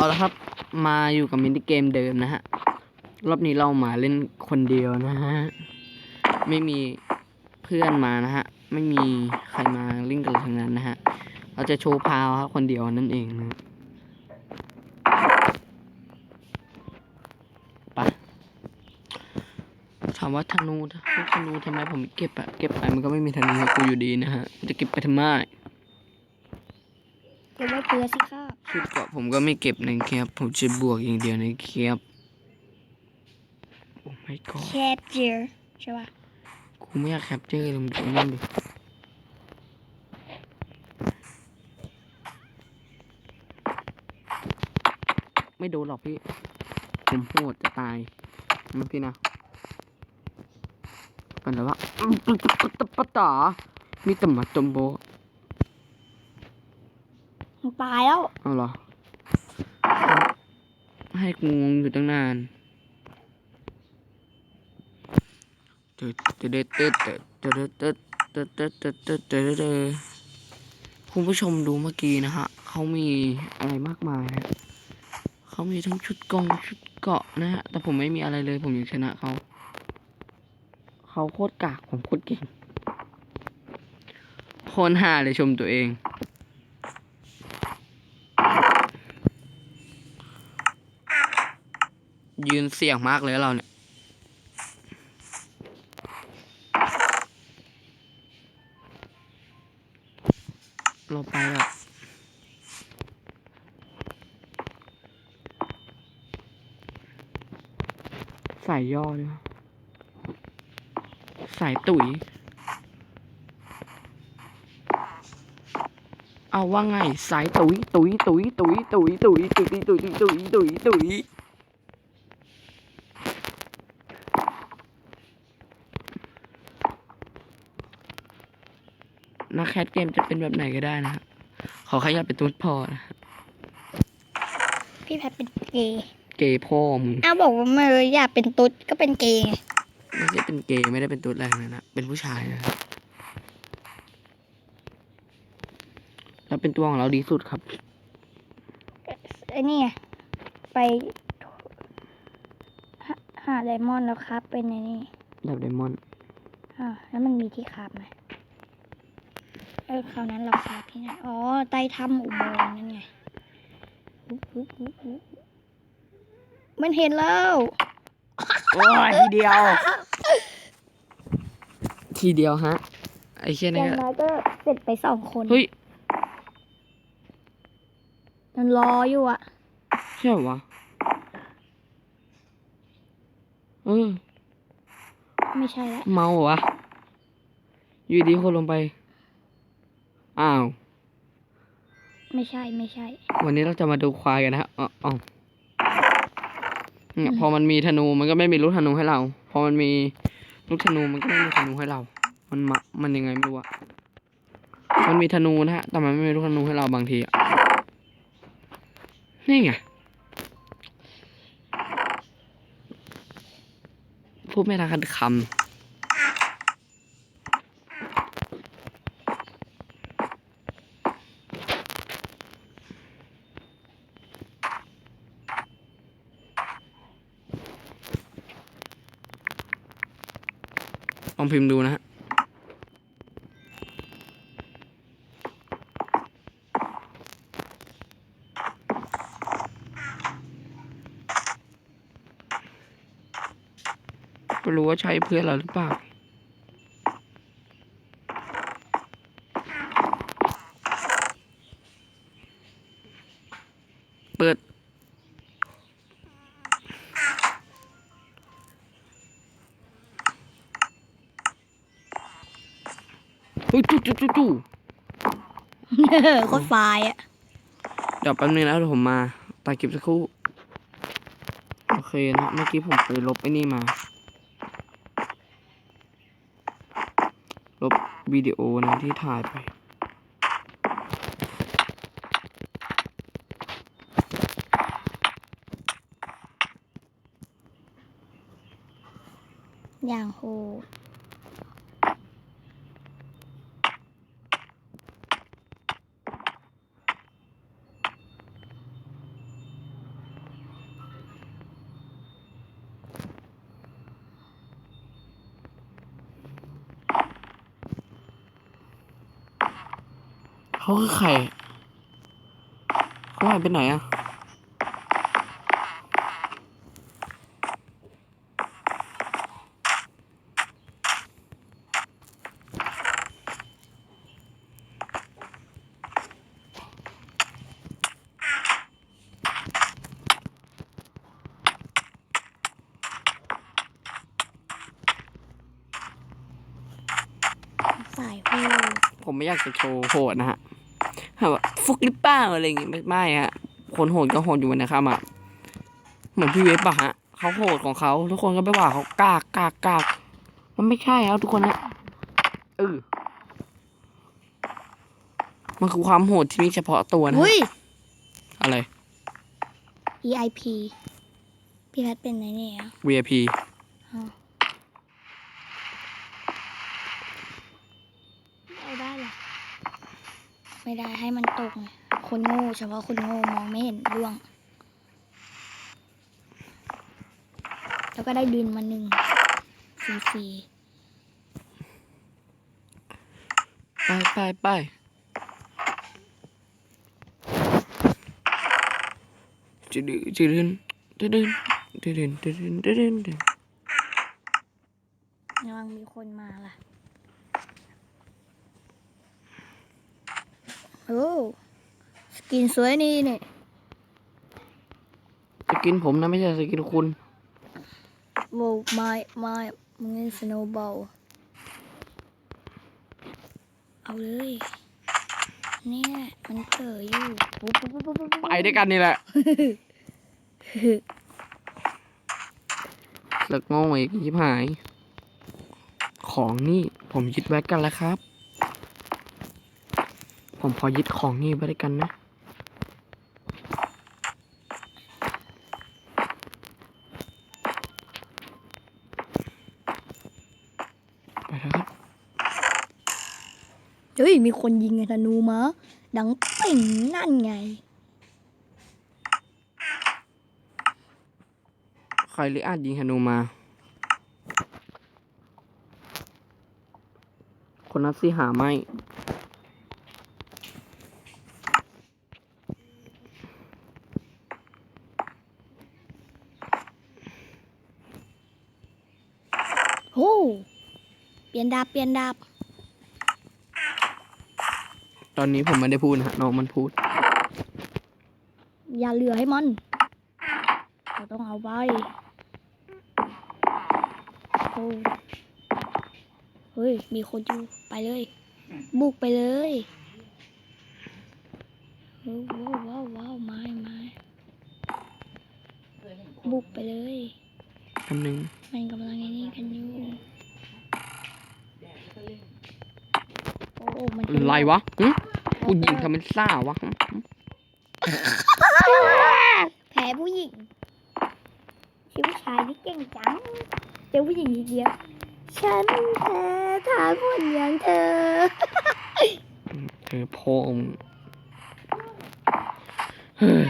เอาละครับมาอยู่กับมินิเกมเดิมนะฮะ รอบนี้เรามาเล่นคนเดียวนะฮะ ไม่มีเพื่อนมานะฮะ ไม่มีใครมาเล่นกันทั้งนั้นนะฮะ เราจะโชว์พาวครับคนเดียวนั่นเองนะไปะถามว่าธนูลูกธนูทำไมผมเก็บอะเก็บไปมันก็ไม่มีธนูกูอยู่ดีนะฮะ จะเก็บไปทำไมเก็บไว้เผื่อสิครับ ชุดเกราะผมก็ไม่เก็บนะครับ ผมจะบวกอย่างเดียวนะครับโอ้ไม่ก็แคปเจอร์ใช่ป่ะกูไม่อยากแคปเจอร์เลยมันจะนั่นดิไม่โดนหรอกพี่ผมโหดจะตายมันพี่นะกันแล้วว่าปะปะปะปะตามีแต่หมาจมโบ มันตายแล้ว เอาเหรอ ให้กูงงอยู่ตั้งนานตึ๊ดตึ๊ดตึ๊ดตึ๊ดตึ๊ดตึ๊ดตึ๊ดตึ๊ดตึ๊ดตึ๊ดตึ๊ดตึ๊ดคุณผู้ชมดูเมื่อกี้นะฮะ เขามีอะไรมากมายนะเขามีทั้งชุดกองชุดเกาะนะฮะ แต่ผมไม่มีอะไรเลย ผมยังชนะเขา เขาโคตรกาก ผมโคตรเก่ง โคนห่าเลยชมตัวเอง ยืนเสี่ยงมากเลยเราเนี่ย เราไปแบบสายย่อด้วยสายตุ๋ย เอาว่าไง สายตุ๋ยตุ๋ยตุ๋ยตุ๋ยตุ๋ยตุ๋ยตุ๋ยตุ๋ยตุ๋ยตุ๋ยตุ๋ย แคสเกมจะเป็นแบบไหนก็ได้นะครับขอแค่อย่าเป็นตุ๊ดพอนะพี่แพทเป็นเกย์เกย์พ่อมึงอ้าวบอกว่าไม่อยากเป็นตุ๊ดก็เป็นเกย์ไงไม่ใช่เป็นเกย์ไม่ได้เป็นตุ๊ดอะไรทั้งนั้นนะเป็นผู้ชายนะแล้วเป็นตัวของเราดีสุดครับไอ้นี่ไงไปหาหาไดมอนด์แล้วครับเป็นไอ้นี่แบบไดมอนด์อ่าวแล้วมันมีที่คาบไหมเออคราวนั้นเราคาบที่ไหนอ๋อใต้ถ้ำอุโมงค์นั่นไงอุ๊บอุ๊บอุ๊บอุ๊บมันเห็นแล้วโอ้ยทีเดียว ทีเดียวฮะ ไอ้เช่นอนี้ย่างน้อยก็เสร็จไปสองคนเฮ้ยมันรออยู่อะใช่เหรอวะเออไม่ใช่แล้วเมาเหรอวะอยู่ดีคนลงไป อ้าว ไม่ใช่ไม่ใช่ วันนี้เราจะมาดูควายกันนะฮะอ๋ออ๋อเนี่ยพอมันมีธนูมันก็ไม่มีลูกธนูให้เรา พอมันมีลูกธนูมันก็ไม่มีธนูให้เรา มันมามันยังไงไม่รู้อะมันมีธนูนะฮะ แต่มันไม่มีลูกธนูให้เราบางทีอะนี่ไงพูดไม่ทันคำ ลองพิมพ์ดูนะฮะไม่รู้ว่าใช้เพื่อนเราหรือเปล่า เฮ้ยจู่จู่จู่จู่โคตรไฟล์อะเดี๋ยวแป๊บนึงนะเดี๋ยวผมมาตาเก็บสักครู่โอเคนะเมื่อกี้ผมไปลบไอ้นี่มา ลบวิดีโอนะที่ถ่ายไปอย่างโหด เขาคือใครเขาหายไปไหนอะสายหูผมไม่อยากจะโชว์โหดนะฮะ แบบฟุกหรือเปล่าอะไรอย่างงี้ไม่ไม่ฮะคนโหดก็โหดอยู่นะครับอะเหมือนพี่เวฟปะฮะเขาโหดของเขาทุกคนก็ไปว่าเขากากกากกากมันไม่ใช่ครับทุกคนนะเออมันคือความโหดที่มีเฉพาะตัวนะอุ้ย อะไร EIP พี่แพทเป็นไหนเนี่ยอะ VIP เอาได้เหรอ ไม่ได้ให้มันตกไงคนโง่เฉพาะคนโง่มองไม่เห็นร่วง แล้วก็ได้ดินมาหนึ่งฟรีไปไปไปจะดื้อจะดื้อจะดื้อจะดื้อจะดื้อจะดื้อจะดื้อๆระวังมีคนมาล่ะ โอ้สกินสวยนี่เนี่ยจะกินผมนะไม่ใช่จะกินคุณโว้ไม่ไม่มึงเล่นสโนว์บอลเอาเลยเนี่ยมันเกิดอยู่ปุ๊บปุ๊บปุ๊บปุ๊บปุ๊บไปด้วยกันนี่แหละเลิกโง่อีกยิบหาย ของนี่ผมยึดไว้กันแล้วครับ ผมพอยึดของนี่ไว้ด้วยกันนะ ไปแล้วครับ เฮ้ย มีคนยิงไงธนูมา ดังเป่งนั่นไง ใครหรืออาจยิงธนูมา คนนั้นสิหาไม่ เปลี่ยนดาบเปลี่ยนดาบตอนนี้ผมไม่ได้พูดนะฮะน้องมันพูด อย่าเหลือให้มันเราต้องเอาไว้โอ้เฮ้ย มีคนอยู่ไปเลย บุกไปเลยว้าวว้าวว้าวไม้ไม้บุกไปเลย คำหนึ่งมันกำลังไอ้นี่กันอยู่โอ้โอ้มันเป็นอะไรวะหึผู้หญิงทำเป็นซ่าวะหึแพ้ผู้หญิงชีผู้ชายที่เก่งจังเจอผู้หญิงทีเดียวฉันแพ้ทางคนอย่างเธอเธอโพงเฮ้ย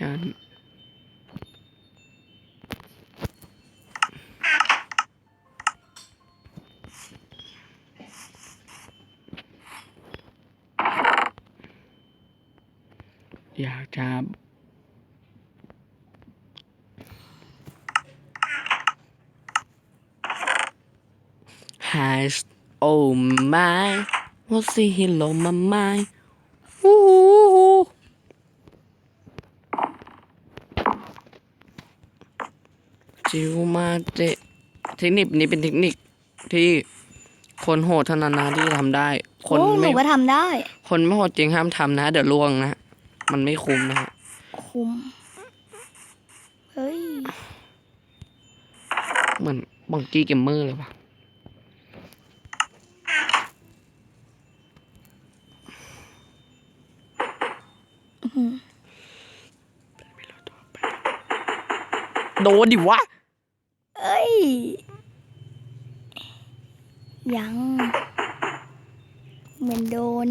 ฉันอยากจะ has oh my what's the hello my mind อู้หูจิวมา เจเทคนิคนี้เป็นเทคนิคที่คนโหดเท่านั้นนะที่ทำได้ คนโอ้หไม่นูก็ทำได้ คนไม่โหดจริงห้ามทำนะ เดี๋ยวล่วงนะมันไม่คุ้มนะฮะคุมเฮ้ยเหมือนบังกี้เกมเมอร์เลยปะอื้อหือโดนดิวะเอ้ ยยัง เหมือนโดน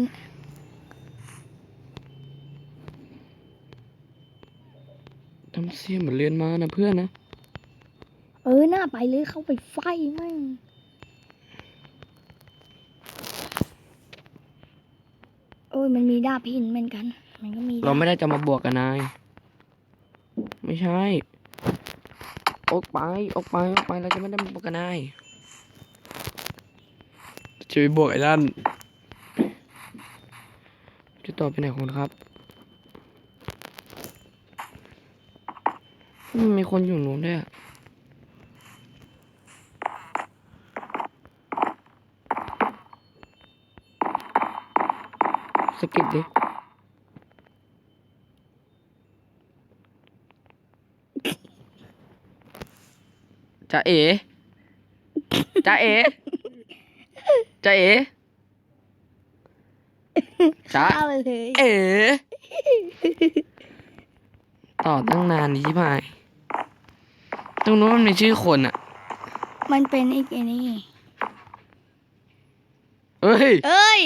น้ำเสียงเหมือนเรียนมานะเพื่อนนะ เออหน้าไปเลยเข้าไปไฟแม่งโอ้ยมันมีดาบหินเหมือนกัน มันก็มีดเราบไม่ได้จะมาบวกกับนาย ไม่ใช่ ออกไปออกไปออกไปเราจะไม่ได้มาบวกกับนายจะไปบวกไอ้ด้านจะต่อไปไหนของครับมันมีคนอยู่นู้นด้วยอะสกิปดิ จะเอ๋จะเอ๋จะเอ๋จะเอาเลยเอ๋ต่อตั้งนานนี่พายตรงนู้นมันมีชื่อคนอะ มันเป็นอีกไอ้นี่เอ้ย เอ้ย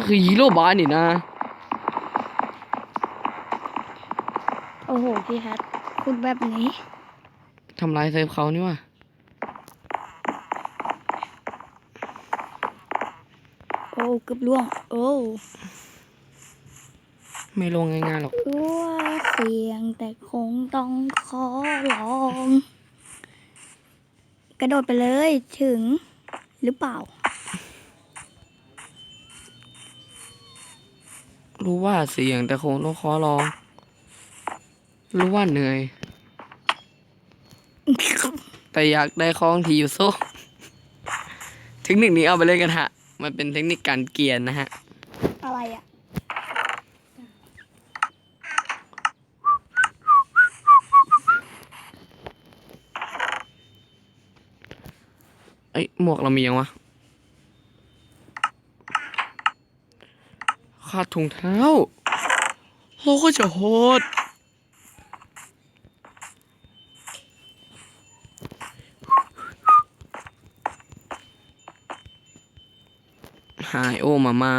มันคือฮีโร่บายนี่นะ โอ้โห พี่ฮัทพูดแบบนี้ ทำลายเซฟเขานี่ว่ะโอ้เกือบล่วง โอ้ไม่ลงง่ายๆหรอกรู้ว่าเสียงแต่คงต้องขอลอง กระโดดไปเลยถึงหรือเปล่า รู้ว่าเสียงแต่คงต้องขอลอง รู้ว่าเหนื่อย แต่อยากได้ของที่อยู่โซ่เทคนิคนี้เอาไปเล่นกันฮะ มันเป็นเทคนิคการเกรียนนะฮะ อะไรอะเอ้ยหมวกเรามียังวะ ขาดถุงเท้าเราก็จะโหดหายโอ้มาไม้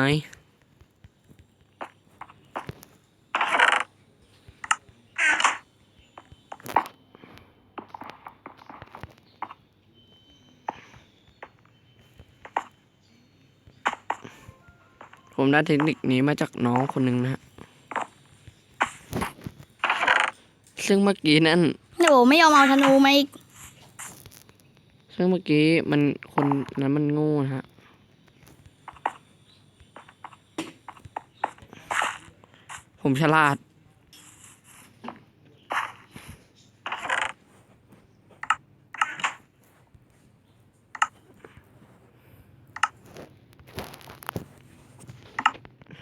ผมได้เทคนิคนี้มาจากน้องคนหนึ่งนะฮะซึ่งเมื่อกี้นั่นโอ้ไม่ยอมเอาธนูมาอีก ซึ่งเมื่อกี้มันคนนั้นมันโง่นะฮะ ผมฉลาด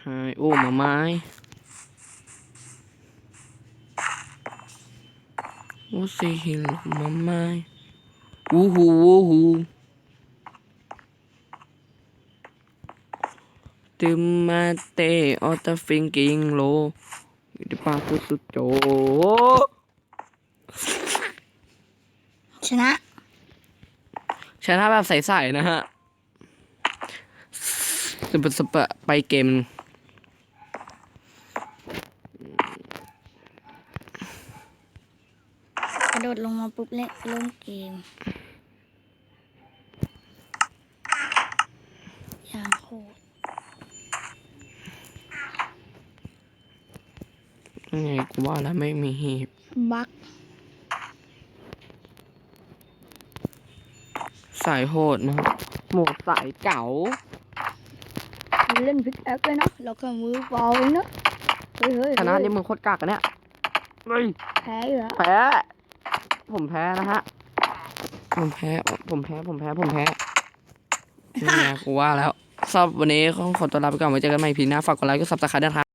หายโอ้มาไม้โอ้สิหิลมาไม้วูฮูวูฮูตึมมาเตออตฟิงกิงโลดิปาคุสุโจชนะ ชนะแบบใสๆนะฮะสเปะสเปะไปเกม กระโดดลงมา ปุ๊บเล่นเริ่มเกม อย่างโหดยังไงกูว่าแล้วไม่มีหีบบักสายโหดนะฮะหมวกสายเก๋าเล่นพิกแอคเลยเนาะแล้วก็มือเบาเลยเนาะเฮ้ยเฮ้ยชนะเฮ้ยนี่มึงโคตรกากกันเนี่ยเฮ้ยแพ้อยู่แล้วแพ้ ผมแพ้นะฮะ ผมแพ้ ผมแพ้ ผมแพ้ ผมแพ้นี่ไงกูว่าแล้วสำหรับวันนี้ขอขอตัวลาไปก่อนไว้เจอกันใหม่พีหน้า ฝากกดไลค์ กดซับสไครต์ด้วยนะครับ